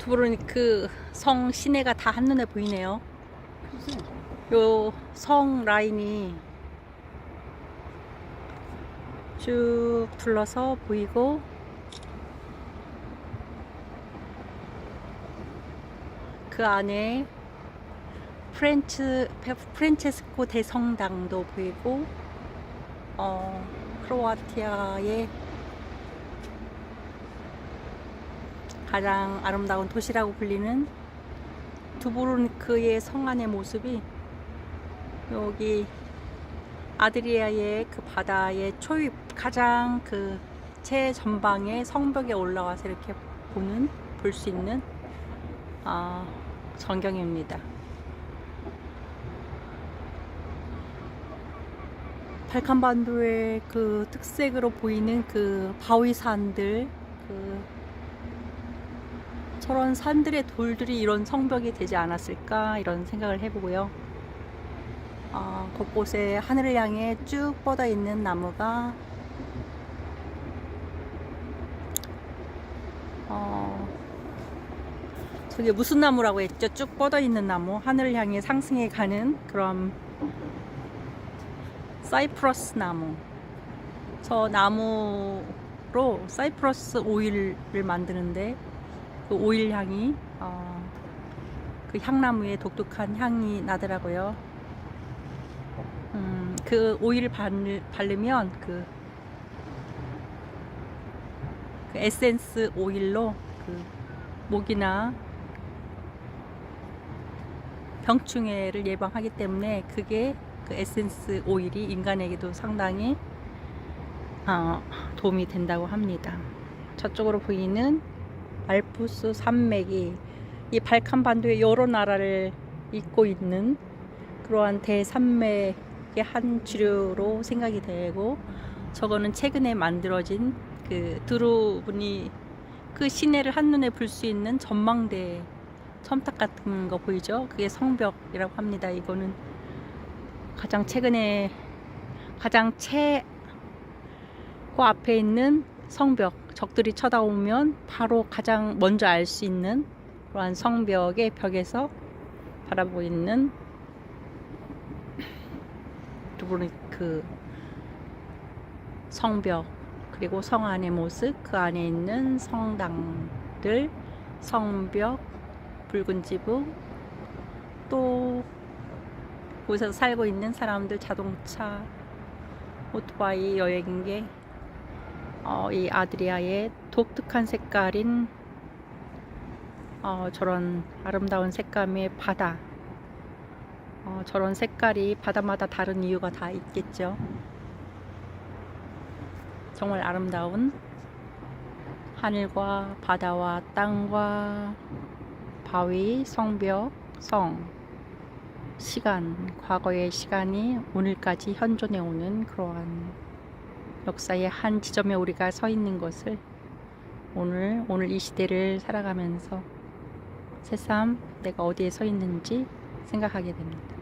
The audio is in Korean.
두브로니크 성 시내가 다 한눈에 보이네요. 요 성 라인이 쭉 둘러서 보이고 그 안에 프렌츠 프란체스코 대성당도 보이고 어 크로아티아의 가장 아름다운 도시라고 불리는 두브로니크의 성안의 모습이 여기 아드리아의 그 바다의 초입 가장 그 최전방의 성벽에 올라와서 이렇게 보는 볼 수 있는 아, 전경입니다. 발칸반도의 그 특색으로 보이는 그 바위산들 그 저런 산들의 돌들이 이런 성벽이 되지 않았을까 이런 생각을 해보고요. 어, 곳곳에 하늘을 향해 쭉 뻗어 있는 나무가 어, 저게 무슨 나무라고 했죠? 쭉 뻗어 있는 나무, 하늘을 향해 상승해 가는 그런 사이프러스 나무. 저 나무로 사이프러스 오일을 만드는데 그 오일 향이 어, 그 향나무의 독특한 향이 나더라고요. 음, 그 오일을 바르, 바르면 그, 그 에센스 오일로 그 목이나 병충해를 예방하기 때문에 그게 그 에센스 오일이 인간에게도 상당히 어, 도움이 된다고 합니다. 저쪽으로 보이는 알프스 산맥이 이 발칸 반도의 여러 나라를 잇고 있는 그러한 대산맥의 한 주류로 생각이 되고 저거는 최근에 만들어진 그 드루분이 그 시내를 한눈에 볼 수 있는 전망대 첨탑 같은 거 보이죠? 그게 성벽이라고 합니다. 이거는 가장 최근에 가장 최 그 앞에 있는 성벽 적들이 쳐다오면 바로 가장 먼저 알 수 있는 그러한 성벽의 벽에서 바라보고 있는 두브르니크 성벽 그리고 성 안의 모습 그 안에 있는 성당들 성벽 붉은 지붕 또 곳에서 살고 있는 사람들 자동차 오토바이 여행객 어, 이 아드리아의 독특한 색깔인 어, 저런 아름다운 색감의 바다. 어, 저런 색깔이 바다마다 다른 이유가 다 있겠죠. 정말 아름다운 하늘과 바다와 땅과 바위, 성벽, 성. 시간, 과거의 시간이 오늘까지 현존해 오는 그러한 역사의 한 지점에 우리가 서 있는 것을 오늘 오늘 이 시대를 살아가면서 새삼 내가 어디에 서 있는지 생각하게 됩니다.